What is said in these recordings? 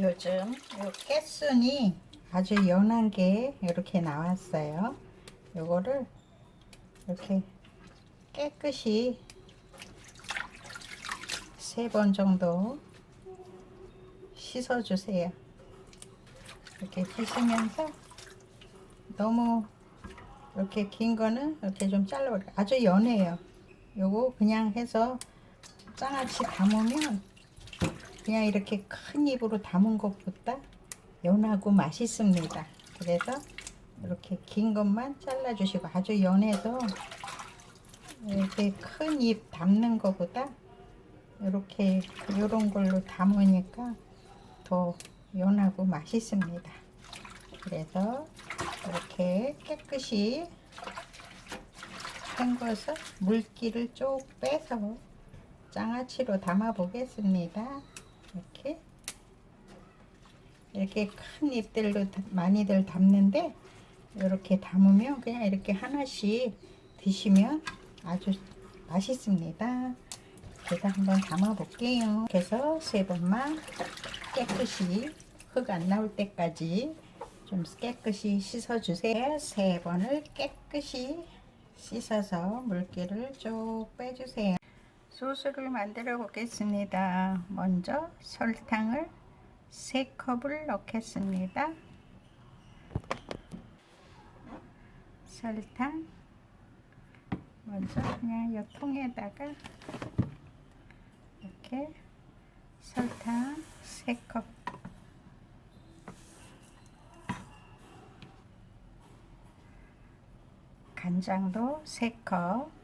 요즘 요 깨순이 아주 연한 게 이렇게 나왔어요. 요거를 이렇게 깨끗이 세 번 정도 씻어주세요. 이렇게 씻으면서 너무 이렇게 긴 거는 이렇게 좀 잘라버려. 아주 연해요. 요거 그냥 해서 장아찌 담으면 그냥 이렇게 큰 입으로 담은 것보다 연하고 맛있습니다. 그래서 이렇게 긴 것만 잘라주시고 아주 연해서 이렇게 큰 입 담는 것보다 이렇게 이런 걸로 담으니까 더 연하고 맛있습니다. 그래서 이렇게 깨끗이 헹궈서 물기를 쭉 빼서 장아찌로 담아 보겠습니다. 이렇게 이렇게 큰 잎들로 다- 많이들 담는데 이렇게 담으면 그냥 이렇게 하나씩 드시면 아주 맛있습니다. 제가 한번 담아 볼게요. 그래서 세 번만 깨끗이 흙 안 나올 때까지 좀 깨끗이 씻어 주세요. 세 번을 깨끗이 씻어서 물기를 쭉 빼주세요. 소스를 만들어 보겠습니다. 먼저 설탕을 3컵을 넣겠습니다. 설탕 먼저 그냥 이 통에다가 이렇게 설탕 3컵 간장도 3컵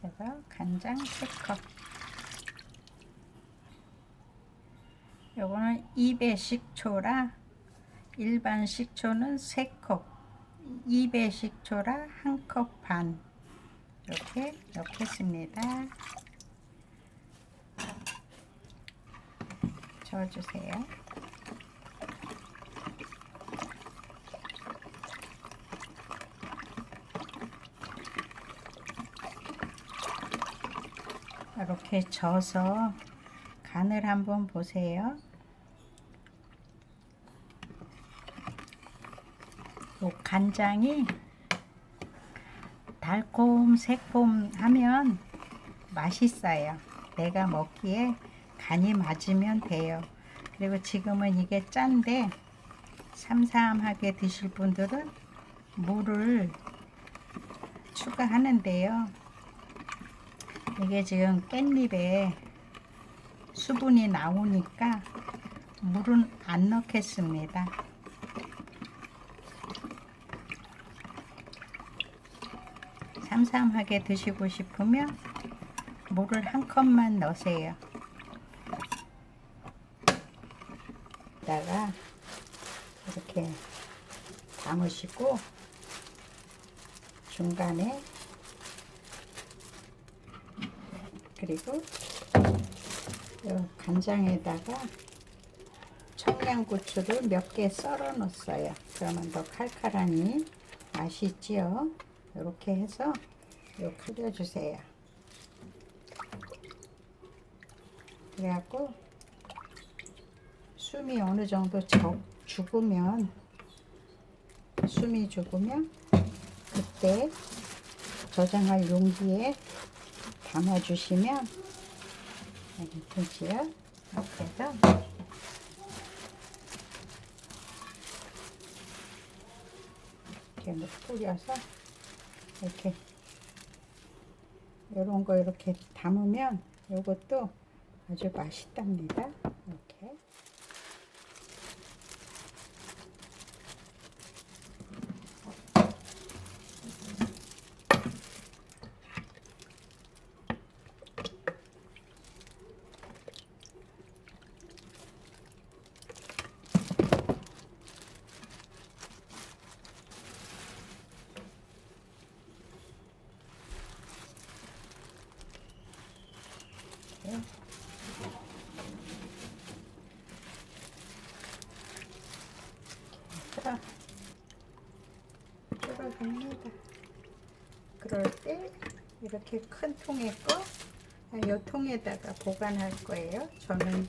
그래서 간장 3컵. 요거는 입의 식초라 일반 식초는 3컵. 입의 식초라 1컵 반. 이렇게 넣겠습니다. 저어주세요 이렇게 져서 간을 한번 보세요. 요 간장이 달콤 새콤하면 맛있어요. 내가 먹기에 간이 맞으면 돼요. 그리고 지금은 이게 짠데 삼삼하게 드실 분들은 물을 추가하는데요. 이게 지금 깻잎에 수분이 나오니까 물은 안 넣겠습니다. 삼삼하게 드시고 싶으면 물을 한 컵만 넣으세요. 다가 이렇게 담으시고 중간에 그리고 요 간장에다가 청양고추를 몇 개 썰어 놓았어요. 그러면 더 칼칼하니 맛있지요. 이렇게 해서 요 끓여주세요. 그래갖고 숨이 어느 정도 적, 죽으면 숨이 죽으면 그때 저장할 용기에 담아주시면 여기 되지요. 해서 이렇게 뿌려서 이렇게 이런 거 이렇게 담으면 이것도 아주 맛있답니다. 이렇게 자, 줄어듭니다. 그럴 때 이렇게 큰 통에 거이 통에다가 보관할 거예요. 저는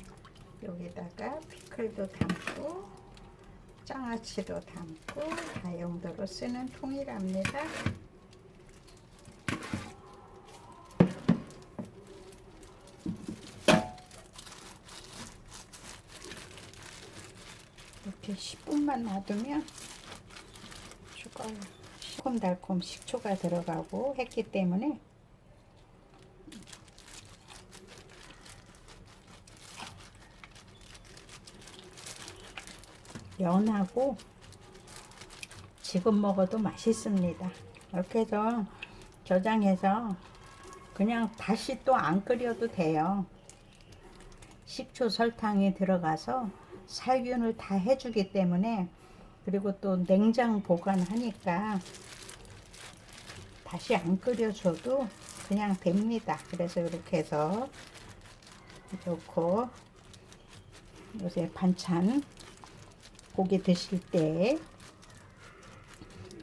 여기다가 피클도 담고 장아찌도 담고 다용도로 쓰는 통이랍니다. 이렇게 10분만 놔두면 죽어요. 새콤달콤 식초가 들어가고 했기 때문에 연하고 지금 먹어도 맛있습니다. 이렇게 해서 저장해서 그냥 다시 또 안 끓여도 돼요. 식초 설탕이 들어가서 살균을 다 해주기 때문에 그리고 또 냉장 보관하니까 다시 안 끓여줘도 그냥 됩니다. 그래서 이렇게 해서 넣고 요새 반찬 고기 드실 때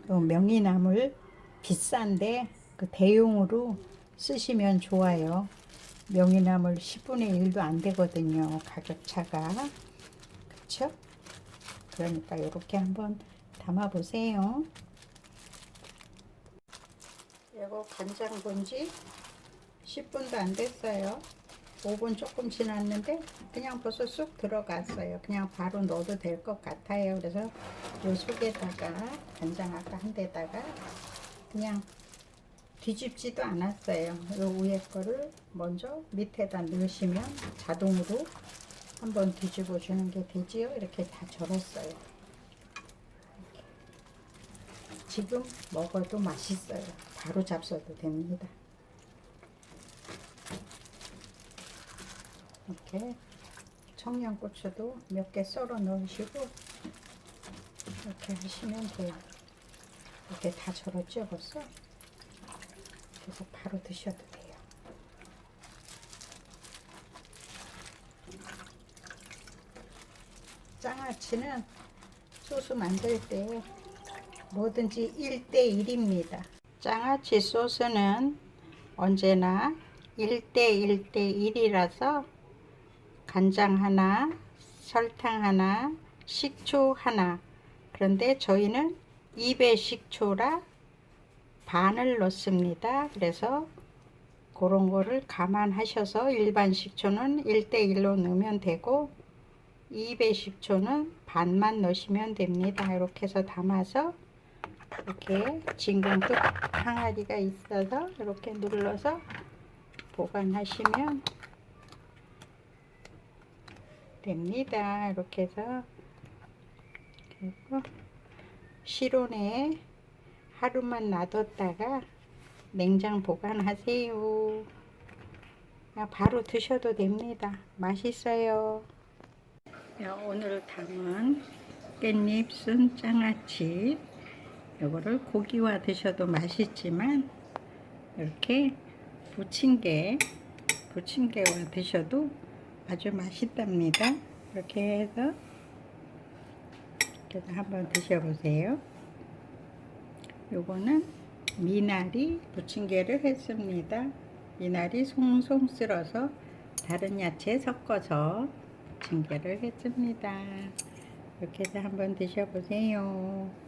명이나물 비싼데 그 대용으로 쓰시면 좋아요. 명이나물 10분의 1도 안 되거든요. 가격차가. 그쵸? 그러니까 이렇게 한번 담아 보세요. 이거 간장 본지 10분도 안 됐어요. 5분 조금 지났는데 그냥 벌써 쑥 들어갔어요. 그냥 바로 넣어도 될 것 같아요. 그래서 요 속에다가 간장 아까 한 데다가 그냥 뒤집지도 않았어요. 요 위에 거를 먼저 밑에다 넣으시면 자동으로 한번 뒤집어 주는 게 되지요. 이렇게 다 절었어요. 지금 먹어도 맛있어요. 바로 잡숴도 됩니다. 이렇게 청양고추도 몇 개 썰어 넣으시고 이렇게 하시면 돼요. 이렇게 다 절었죠 벌써? 그래서 바로 드셔도 돼요. 장아찌는 소스 만들 때 뭐든지 1대1입니다. 장아찌 소스는 언제나 1대1대1이라서 간장 하나, 설탕 하나, 식초 하나. 그런데 저희는 2배 식초라 반을 넣습니다. 그래서 그런 거를 감안하셔서 일반 식초는 1대1로 넣으면 되고 2배 식초는 반만 넣으시면 됩니다. 이렇게 해서 담아서 이렇게 진공도 항아리가 있어서 이렇게 눌러서 보관하시면 됩니다. 이렇게 해서 그리고 실온에 하루만 놔뒀다가 냉장 보관하세요. 그냥 바로 드셔도 됩니다. 맛있어요. 자, 오늘 담은 깻잎 순 장아찌 이거를 고기와 드셔도 맛있지만 이렇게 부침개 부침개와 드셔도 아주 맛있답니다. 이렇게 해서 이렇게 한번 드셔보세요. 요거는 미나리 부침개를 했습니다. 미나리 송송 쓸어서 다른 야채 섞어서 부침개를 했습니다. 이렇게 해서 한번 드셔보세요.